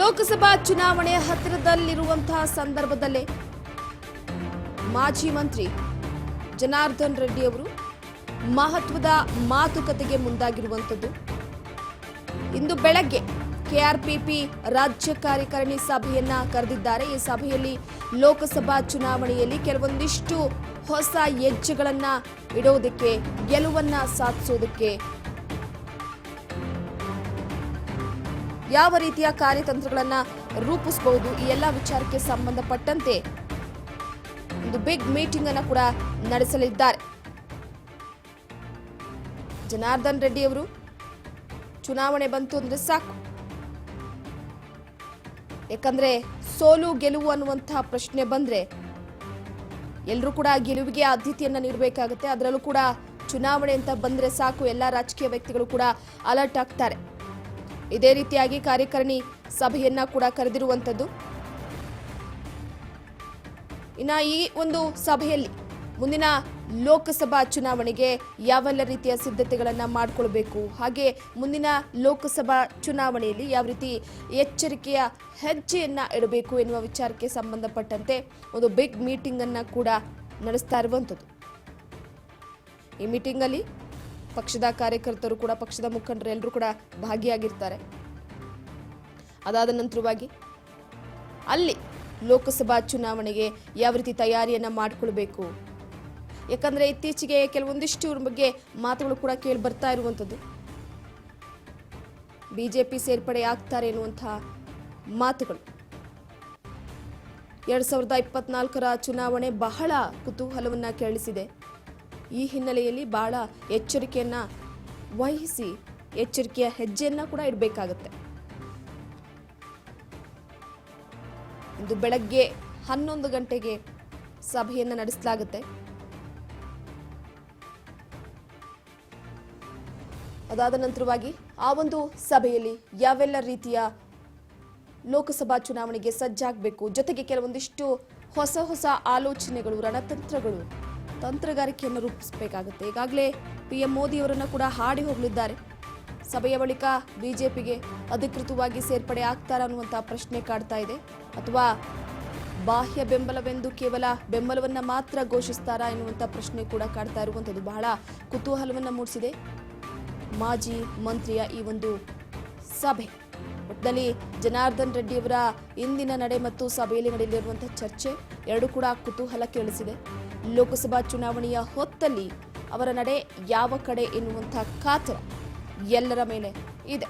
ಲೋಕಸಭಾ ಚುನಾವಣೆ ಹತ್ತಿರದಲ್ಲಿರುವಂತಹ ಸಂದರ್ಭದಲ್ಲೇ ಮಾಜಿ ಮಂತ್ರಿ ಜನಾರ್ದನ್ ರೆಡ್ಡಿ ಅವರು ಮಹತ್ವದ ಮಾತುಕತೆಗೆ ಮುಂದಾಗಿರುವಂಥದ್ದು. ಇಂದು ಬೆಳಗ್ಗೆ ಕೆಆರ್ಪಿಪಿ ರಾಜ್ಯ ಕಾರ್ಯಕಾರಿಣಿ ಸಭೆಯನ್ನ ಕರೆದಿದ್ದಾರೆ. ಈ ಸಭೆಯಲ್ಲಿ ಲೋಕಸಭಾ ಚುನಾವಣೆಯಲ್ಲಿ ಕೆಲವೊಂದಿಷ್ಟು ಹೊಸ ಹೆಜ್ಜೆಗಳನ್ನ ಇಡೋದಕ್ಕೆ, ಗೆಲುವನ್ನ ಸಾಧಿಸೋದಕ್ಕೆ ಯಾವ ರೀತಿಯ ಕಾರ್ಯತಂತ್ರಗಳನ್ನು ರೂಪಿಸಬಹುದು ಈ ಎಲ್ಲ ವಿಚಾರಕ್ಕೆ ಸಂಬಂಧಪಟ್ಟಂತೆ ಒಂದು ಬಿಗ್ ಮೀಟಿಂಗ್ ಅನ್ನು ಕೂಡ ನಡೆಸಲಿದ್ದಾರೆ. ಜನಾರ್ದನ್ ರೆಡ್ಡಿ ಅವರು, ಚುನಾವಣೆ ಬಂತು ಅಂದ್ರೆ ಸಾಕು. ಯಾಕಂದ್ರೆ ಸೋಲು ಗೆಲುವು ಅನ್ನುವಂತಹ ಪ್ರಶ್ನೆ ಬಂದ್ರೆ ಎಲ್ಲರೂ ಕೂಡ ಗೆಲುವಿಗೆ ಆದ್ಯತೆಯನ್ನ ನೀಡಬೇಕಾಗುತ್ತೆ. ಅದರಲ್ಲೂ ಕೂಡ ಚುನಾವಣೆ ಅಂತ ಬಂದ್ರೆ ಸಾಕು. ಎಲ್ಲ ರಾಜಕೀಯ ವ್ಯಕ್ತಿಗಳು ಕೂಡ ಅಲರ್ಟ್ ಆಗ್ತಾರೆ. ಇದೇ ರೀತಿಯಾಗಿ ಕಾರ್ಯಕಾರಿಣಿ ಸಭೆಯನ್ನ ಕೂಡ ಕರೆದಿರುವಂಥದ್ದು. ಇನ್ನ ಈ ಒಂದು ಸಭೆಯಲ್ಲಿ ಮುಂದಿನ ಲೋಕಸಭಾ ಚುನಾವಣೆಗೆ ಯಾವೆಲ್ಲ ರೀತಿಯ ಸಿದ್ಧತೆಗಳನ್ನು ಮಾಡಿಕೊಳ್ಬೇಕು, ಹಾಗೆ ಮುಂದಿನ ಲೋಕಸಭಾ ಚುನಾವಣೆಯಲ್ಲಿ ಯಾವ ರೀತಿ ಎಚ್ಚರಿಕೆಯ ಹೆಜ್ಜೆಯನ್ನ ಇಡಬೇಕು ಎನ್ನುವ ವಿಚಾರಕ್ಕೆ ಸಂಬಂಧಪಟ್ಟಂತೆ ಒಂದು ಬಿಗ್ ಮೀಟಿಂಗ್ ಅನ್ನ ಕೂಡ ನಡೆಸ್ತಾ ಇರುವಂಥದ್ದು. ಈ ಮೀಟಿಂಗ್ ಅಲ್ಲಿ ಪಕ್ಷದ ಕಾರ್ಯಕರ್ತರು ಕೂಡ, ಪಕ್ಷದ ಮುಖಂಡರು ಎಲ್ಲರೂ ಕೂಡ ಭಾಗಿಯಾಗಿರ್ತಾರೆ. ಅದಾದ ನಂತರವಾಗಿ ಅಲ್ಲಿ ಲೋಕಸಭಾ ಚುನಾವಣೆಗೆ ಯಾವ ರೀತಿ ತಯಾರಿಯನ್ನ ಮಾಡಿಕೊಳ್ಬೇಕು? ಯಾಕಂದರೆ ಇತ್ತೀಚೆಗೆ ಕೆಲವೊಂದಿಷ್ಟು ಇವ್ರ ಬಗ್ಗೆ ಮಾತುಗಳು ಕೂಡ ಕೇಳಿ ಬರ್ತಾ ಇರುವಂಥದ್ದು. ಬಿಜೆಪಿ ಸೇರ್ಪಡೆ ಆಗ್ತಾರೆ ಎನ್ನುವಂತಹ ಮಾತುಗಳು. ಎರಡು ಸಾವಿರದ ಇಪ್ಪತ್ನಾಲ್ಕರ ಚುನಾವಣೆ ಬಹಳ ಕುತೂಹಲವನ್ನ ಕೇಳಿಸಿದೆ ಈ ಹಿನ್ನೆಲೆಯಲ್ಲಿ ಭಾಳ ಎಚ್ಚರಿಕೆಯನ್ನ ವಹಿಸಿ, ಎಚ್ಚರಿಕೆಯ ಹೆಜ್ಜೆಯನ್ನು ಕೂಡ ಇಡಬೇಕಾಗುತ್ತೆ. ಇಂದು ಬೆಳಗ್ಗೆ ಹನ್ನೊಂದು ಗಂಟೆಗೆ ಸಭೆಯನ್ನು ನಡೆಸಲಾಗುತ್ತೆ. ಅದಾದ ನಂತರವಾಗಿ ಆ ಒಂದು ಸಭೆಯಲ್ಲಿ ಯಾವೆಲ್ಲ ರೀತಿಯ ಲೋಕಸಭಾ ಚುನಾವಣೆಗೆ ಸಜ್ಜಾಗಬೇಕು, ಜೊತೆಗೆ ಕೆಲವೊಂದಿಷ್ಟು ಹೊಸ ಹೊಸ ಆಲೋಚನೆಗಳು, ರಣತಂತ್ರಗಳು ತಂತ್ರಗಾರಿಕೆಯನ್ನು ರೂಪಿಸಬೇಕಾಗುತ್ತೆ. ಈಗಾಗಲೇ ಪಿ ಎಂ ಮೋದಿ ಅವರನ್ನು ಕೂಡ ಹಾಡಿ ಹೋಗಲಿದ್ದಾರೆ. ಸಭೆಯ ಬಳಿಕ ಬಿಜೆಪಿಗೆ ಅಧಿಕೃತವಾಗಿ ಸೇರ್ಪಡೆ ಆಗ್ತಾರ ಅನ್ನುವಂಥ ಪ್ರಶ್ನೆ ಕಾಡ್ತಾ ಇದೆ. ಅಥವಾ ಬಾಹ್ಯ ಬೆಂಬಲವೆಂದು ಕೇವಲ ಬೆಂಬಲವನ್ನು ಮಾತ್ರ ಘೋಷಿಸ್ತಾರಾ ಎನ್ನುವಂಥ ಪ್ರಶ್ನೆ ಕೂಡ ಕಾಡ್ತಾ ಇರುವಂಥದ್ದು ಬಹಳ ಕುತೂಹಲವನ್ನ ಮೂಡಿಸಿದೆ. ಮಾಜಿ ಮಂತ್ರಿಯ ಈ ಒಂದು ಸಭೆ. ಒಟ್ಟಿನಲ್ಲಿ ಜನಾರ್ದನ್ ರೆಡ್ಡಿ ಅವರ ಇಂದಿನ ನಡೆ ಮತ್ತು ಸಭೆಯಲ್ಲಿ ನಡೆಯಲಿರುವಂತಹ ಚರ್ಚೆ ಎರಡೂ ಕೂಡ ಕುತೂಹಲ ಕೇಳಿಸಿದೆ. ಲೋಕಸಭಾ ಚುನಾವಣೆಯ ಹೊತ್ತಲ್ಲಿ ಅವರ ನಡೆ ಯಾವ ಕಡೆ ಎನ್ನುವಂತಹ ಕಾತರ ಎಲ್ಲರ ಮೇಲೆ ಇದೆ.